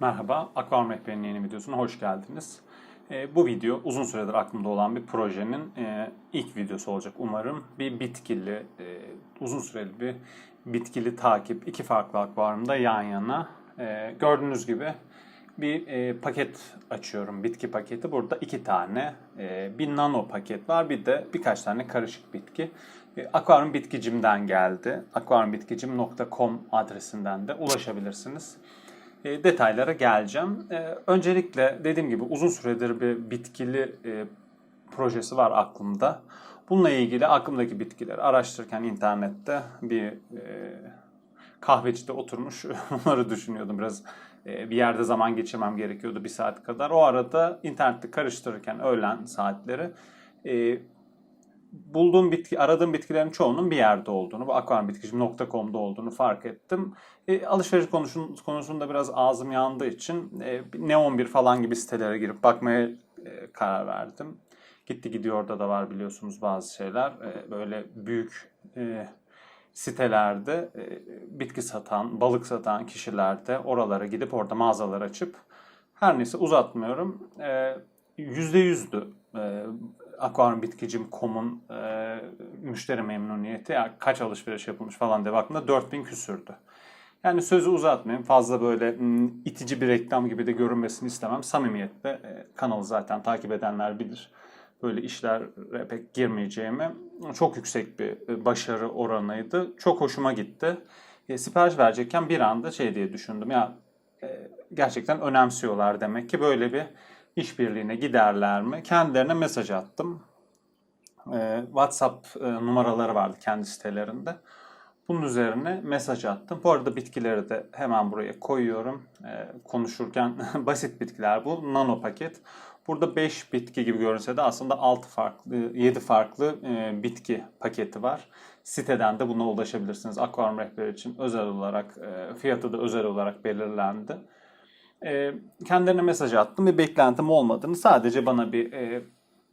Merhaba, Akvaryum Rehberi'nin yeni videosuna hoş geldiniz. Ee, bu video uzun süredir aklımda olan bir projenin e, ilk videosu olacak umarım. Bir bitkili, e, uzun süreli bir bitkili takip. iki farklı akvaryumda yan yana. E, gördüğünüz gibi bir paket açıyorum, bitki paketi. Burada iki tane, e, bir nano paket var, bir de birkaç tane karışık bitki. Akvaryum Bitkicim'den geldi. akvaryumbitkicim.com adresinden de ulaşabilirsiniz. E, detaylara geleceğim. E, öncelikle dediğim gibi uzun süredir bir bitkili e, projesi var aklımda. Bununla ilgili aklımdaki bitkileri araştırırken internette bir e, kahvecide oturmuş onları düşünüyordum. Biraz e, bir yerde zaman geçirmem gerekiyordu bir saat kadar. O arada internette karıştırırken öğlen saatleri bulduğum bitki, aradığım bitkilerin çoğunun bir yerde olduğunu, bu akvaryumbitkicim.com'da olduğunu fark ettim. E, alışveriş konusun, konusunda biraz ağzım yandığı için e, Neon1 falan gibi sitelere girip bakmaya e, karar verdim. Gitti gidiyor orada da var biliyorsunuz bazı şeyler. E, böyle büyük e, sitelerde e, bitki satan, balık satan kişiler de oralara gidip orada mağazalar açıp her neyse uzatmıyorum. E, %100'dü e, akvaryumbitkicim.com'un e, müşteri memnuniyeti yani kaç alışveriş yapılmış falan diye baktığımda 4000 küsürdü. Yani sözü uzatmayayım. Fazla böyle itici bir reklam gibi de görünmesini istemem. Samimiyetle e, kanalı zaten takip edenler bilir. Böyle işlere pek girmeyeceğimi. Çok yüksek bir e, başarı oranıydı. Çok hoşuma gitti. E, sipariş verecekken bir anda şey diye düşündüm. Ya e, gerçekten önemsiyorlar demek ki böyle bir işbirliğine giderler mi? Kendilerine mesaj attım. Ee, WhatsApp e, numaraları vardı kendi sitelerinde. Bunun üzerine mesaj attım. Bu arada bitkileri de hemen buraya koyuyorum. Ee, konuşurken basit bitkiler bu. Nano paket. Burada 5 bitki gibi görünse de aslında 6 farklı, 7 farklı e, bitki paketi var. Siteden de buna ulaşabilirsiniz. Akvaryum rehberi için özel olarak, e, fiyatı da özel olarak belirlendi e, kendilerine mesaj attım ve beklentim olmadığını sadece bana bir e,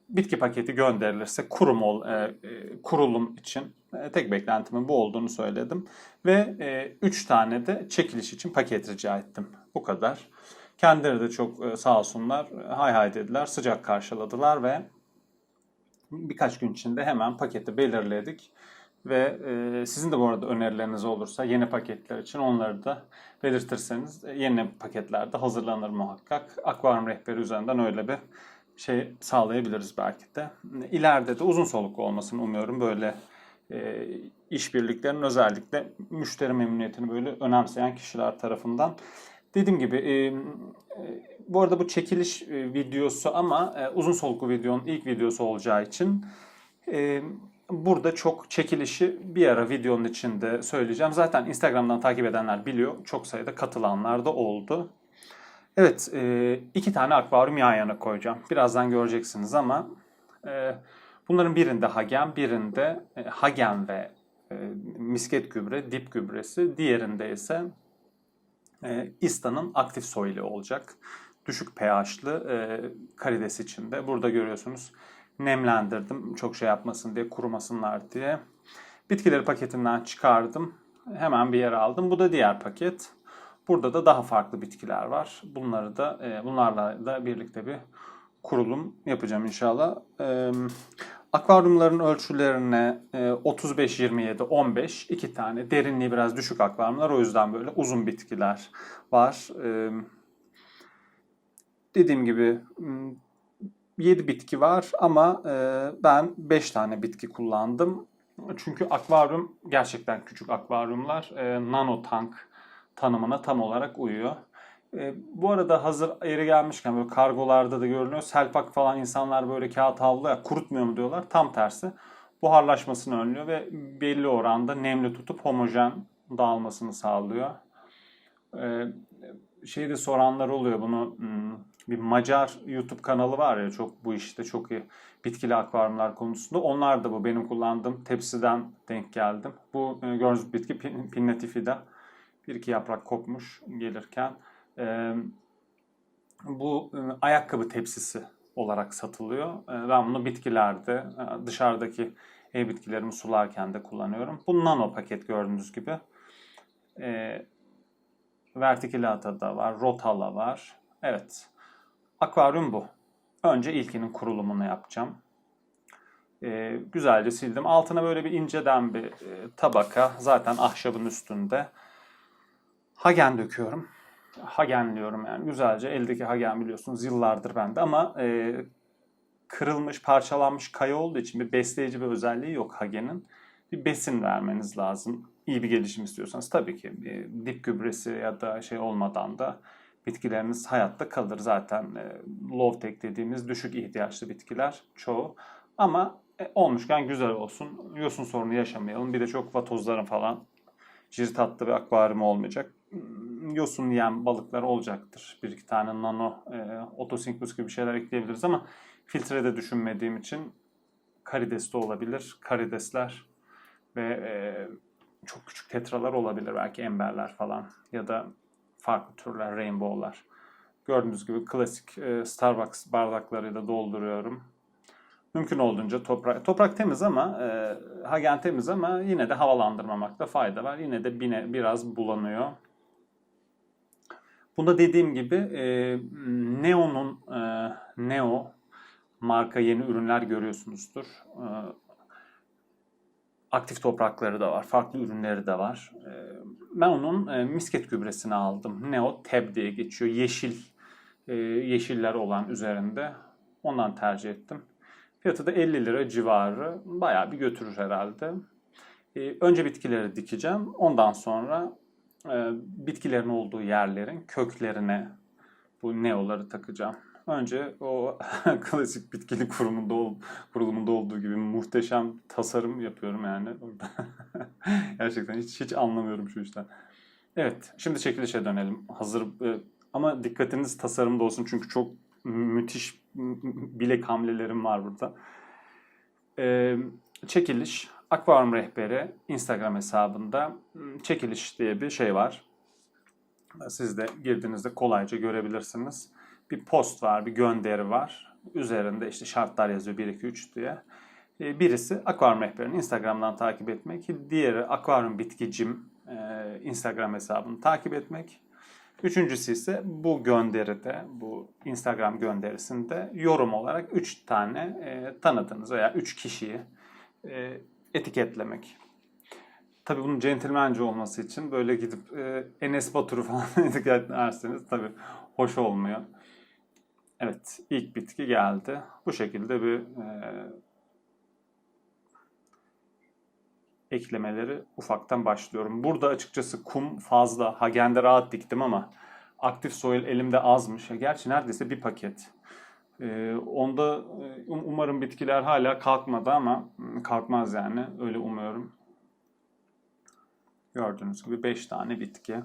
bitki paketi gönderilirse kurum ol, e, kurulum için e, tek beklentimin bu olduğunu söyledim. Ve 3 e, tane de çekiliş için paket rica ettim. Bu kadar. Kendileri de çok e, sağ olsunlar hay hay dediler, sıcak karşıladılar ve birkaç gün içinde hemen paketi belirledik. Ve e, sizin de bu arada önerileriniz olursa yeni paketler için onları da belirtirseniz e, yeni paketler de hazırlanır muhakkak. Akvaryum rehberi üzerinden öyle bir şey sağlayabiliriz belki de. İleride de uzun soluklu olmasını umuyorum böyle e, işbirliklerinin özellikle müşteri memnuniyetini böyle önemseyen kişiler tarafından. Dediğim gibi e, e, bu arada bu çekiliş e, videosu ama e, uzun soluklu videonun ilk videosu olacağı için e, burada çok çekilişi bir ara videonun içinde söyleyeceğim. Zaten Instagram'dan takip edenler biliyor. Çok sayıda katılanlar da oldu. Evet, e, iki tane akvaryum yan yana koyacağım. Birazdan göreceksiniz ama e, bunların birinde Hagen, birinde e, Hagen ve misket gübre, dip gübresi. Diğerinde ise İsta'nın aktif soylu olacak. Düşük pH'lı karides içinde. Burada görüyorsunuz nemlendirdim çok şey yapmasın diye kurumasınlar diye. Bitkileri paketinden çıkardım. Hemen bir yere aldım. Bu da diğer paket. Burada da daha farklı bitkiler var. Bunları da e, bunlarla da birlikte bir kurulum yapacağım inşallah. E, akvaryumların ölçülerine e, 35 27 15 iki tane derinliği biraz düşük akvaryumlar o yüzden böyle uzun bitkiler var. E, dediğim gibi 7 bitki var ama e, ben 5 tane bitki kullandım. Çünkü akvaryum gerçekten küçük akvaryumlar e, nano tank tanımına tam olarak uyuyor. E, bu arada hazır yeri gelmişken böyle kargolarda da görünüyor. Selpak falan insanlar böyle kağıt havlu kurutmuyor mu diyorlar. Tam tersi. Buharlaşmasını önlüyor ve belli oranda nemli tutup homojen dağılmasını sağlıyor. E, şeyde soranlar oluyor bunu hmm, bir Macar YouTube kanalı var ya çok bu işte çok iyi bitkili akvaryumlar konusunda. Onlar da bu benim kullandığım tepsiden denk geldim. Bu e, gördüğünüz bitki pinnatifida. Bir iki yaprak kopmuş gelirken. E, bu e, ayakkabı tepsisi olarak satılıyor. E, ben bunu bitkilerde e, dışarıdaki ev bitkilerimi sularken de kullanıyorum. Bu nano paket gördüğünüz gibi. E, Verticillata da var. Rotala var. Evet. Akvaryum bu. Önce ilkinin kurulumunu yapacağım. Ee, güzelce sildim. Altına böyle bir inceden bir e, tabaka. Zaten ahşabın üstünde. Hagen döküyorum. Hagenliyorum yani. Güzelce eldeki hagen biliyorsunuz yıllardır bende ama e, kırılmış, parçalanmış kaya olduğu için bir besleyici bir özelliği yok hagenin. Bir besin vermeniz lazım. İyi bir gelişim istiyorsanız tabii ki bir dip gübresi ya da şey olmadan da bitkileriniz hayatta kalır. Zaten e, low tech dediğimiz düşük ihtiyaçlı bitkiler çoğu. Ama e, olmuşken güzel olsun. Yosun sorunu yaşamayalım. Bir de çok vatozların falan cirit hattı bir akvaryum olmayacak. Hmm, Yosun yiyen balıklar olacaktır. Bir iki tane nano e, otosinkmus gibi şeyler ekleyebiliriz ama filtre de düşünmediğim için karides de olabilir. Karidesler ve e, çok küçük tetralar olabilir belki emberler falan ya da farklı türler rainbow'lar. Gördüğünüz gibi klasik e, Starbucks bardaklarıyla dolduruyorum. Mümkün olduğunca toprak toprak temiz ama e, hagen temiz ama yine de havalandırmamakta fayda var. Yine de bine, biraz bulanıyor. Bunda dediğim gibi e, Neo'nun e, Neo marka yeni ürünler görüyorsunuzdur. E, aktif toprakları da var. Farklı ürünleri de var. E, ben onun e, misket gübresini aldım. Neo Tab diye geçiyor. Yeşil e, yeşiller olan üzerinde. Ondan tercih ettim. Fiyatı da 50 lira civarı. Bayağı bir götürür herhalde. E, önce bitkileri dikeceğim. Ondan sonra e, bitkilerin olduğu yerlerin köklerine bu neoları takacağım. Önce o klasik bitkili kurumunda ol, kurulumunda olduğu gibi muhteşem tasarım yapıyorum yani. Gerçekten hiç hiç anlamıyorum şu işten. Evet, şimdi çekilişe dönelim. Hazır e, ama dikkatiniz tasarımda olsun çünkü çok müthiş bilek hamlelerim var burada. E, çekiliş Akvaryum Rehberi Instagram hesabında çekiliş diye bir şey var. Siz de girdiğinizde kolayca görebilirsiniz. Bir post var, bir gönderi var. Üzerinde işte şartlar yazıyor 1 2 3 diye. E, Birisi Akvaryum Rehberi'ni Instagram'dan takip etmek. Diğeri Akvaryum Bitkicim e, Instagram hesabını takip etmek. Üçüncüsü ise bu gönderide, bu Instagram gönderisinde yorum olarak 3 tane e, tanıdığınız veya 3 kişiyi e, etiketlemek. Tabii bunun centilmence olması için böyle gidip e, Enes Batur'u falan etiketlerseniz tabii hoş olmuyor. Evet, ilk bitki geldi. Bu şekilde bir e, eklemeleri ufaktan başlıyorum. Burada açıkçası kum fazla. Hagen'de rahat diktim ama aktif soil elimde azmış. Gerçi neredeyse bir paket. Ee, onda e, um- umarım bitkiler hala kalkmadı ama mm, kalkmaz yani. Öyle umuyorum. Gördüğünüz gibi 5 tane bitki.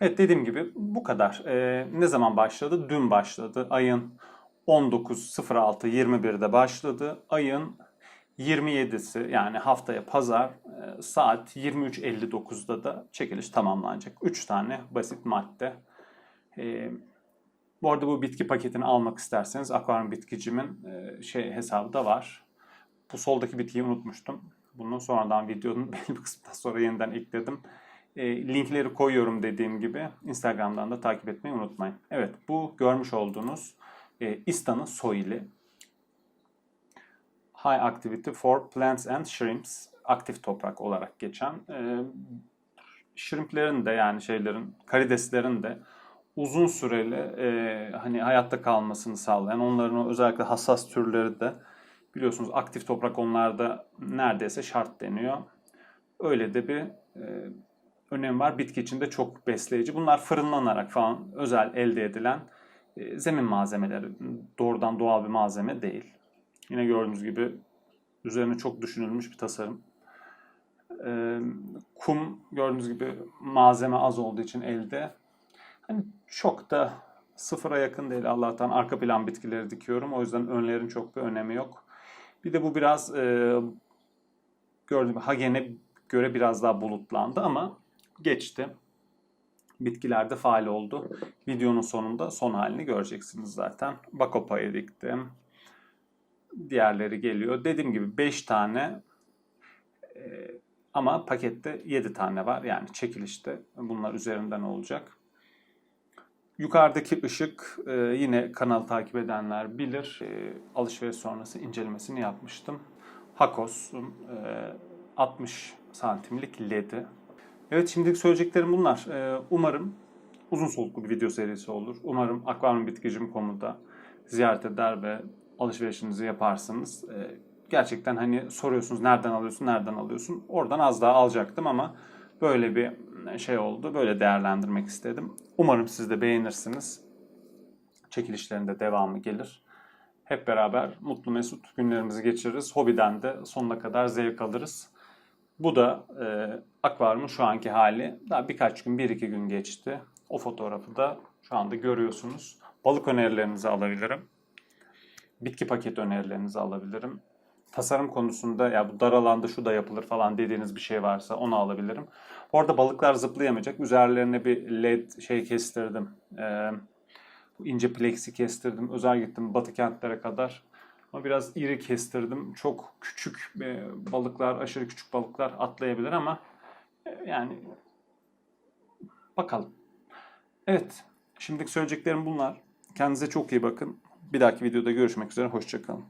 Evet dediğim gibi bu kadar. Ee, ne zaman başladı? Dün başladı. Ayın 19.06.21'de başladı. Ayın 27'si yani haftaya pazar e, saat 23.59'da da çekiliş tamamlanacak. 3 tane basit madde. Ee, bu arada bu bitki paketini almak isterseniz akvaryum bitkicimin e, şey hesabı da var. Bu soldaki bitkiyi unutmuştum. Bunu sonradan videonun belli bir kısmından sonra yeniden ekledim. E, linkleri koyuyorum dediğim gibi. Instagram'dan da takip etmeyi unutmayın. Evet bu görmüş olduğunuz e, İstan'ın soili. High Activity for Plants and Shrimps aktif toprak olarak geçen e, shrimplerin de yani şeylerin karideslerin de uzun süreli e, hani hayatta kalmasını sağlayan onların o özellikle hassas türleri de biliyorsunuz aktif toprak onlarda neredeyse şart deniyor. Öyle de bir e, önem var. Bitki için de çok besleyici. Bunlar fırınlanarak falan özel elde edilen e, zemin malzemeleri. Doğrudan doğal bir malzeme değil. Yine gördüğünüz gibi üzerine çok düşünülmüş bir tasarım. E, kum gördüğünüz gibi malzeme az olduğu için elde hani çok da sıfıra yakın değil Allah'tan arka plan bitkileri dikiyorum. O yüzden önlerin çok bir önemi yok. Bir de bu biraz e, gördüğüm Hagen'e göre biraz daha bulutlandı ama geçti. Bitkilerde faal oldu. Videonun sonunda son halini göreceksiniz zaten. Bakopa'yı diktim. Diğerleri geliyor. Dediğim gibi 5 tane e, ama pakette 7 tane var. Yani çekilişte bunlar üzerinden olacak. Yukarıdaki ışık e, yine kanalı takip edenler bilir. E, alışveriş sonrası incelemesini yapmıştım. Hakos'un e, 60 santimlik LED'i. Evet şimdilik söyleyeceklerim bunlar. E, umarım uzun soluklu bir video serisi olur. Umarım akvaryumbitkicim.com'da ziyaret eder ve alışverişinizi yaparsınız. E, gerçekten hani soruyorsunuz nereden alıyorsun, nereden alıyorsun. Oradan az daha alacaktım ama böyle bir şey oldu. Böyle değerlendirmek istedim. Umarım siz de beğenirsiniz. Çekilişlerinde devamı gelir. Hep beraber mutlu mesut günlerimizi geçiririz. Hobiden de sonuna kadar zevk alırız. Bu da e, akvaryumun şu anki hali. Daha birkaç gün, bir iki gün geçti. O fotoğrafı da şu anda görüyorsunuz. Balık önerilerinizi alabilirim. Bitki paket önerilerinizi alabilirim. Tasarım konusunda ya bu dar alanda şu da yapılır falan dediğiniz bir şey varsa onu alabilirim. Orada balıklar zıplayamayacak. Üzerlerine bir led şey kestirdim. Ee, ince plexi kestirdim. Özel gittim batı kentlere kadar. Ama biraz iri kestirdim. Çok küçük e, balıklar, aşırı küçük balıklar atlayabilir ama e, yani bakalım. Evet. Şimdilik söyleyeceklerim bunlar. Kendinize çok iyi bakın. Bir dahaki videoda görüşmek üzere. Hoşçakalın.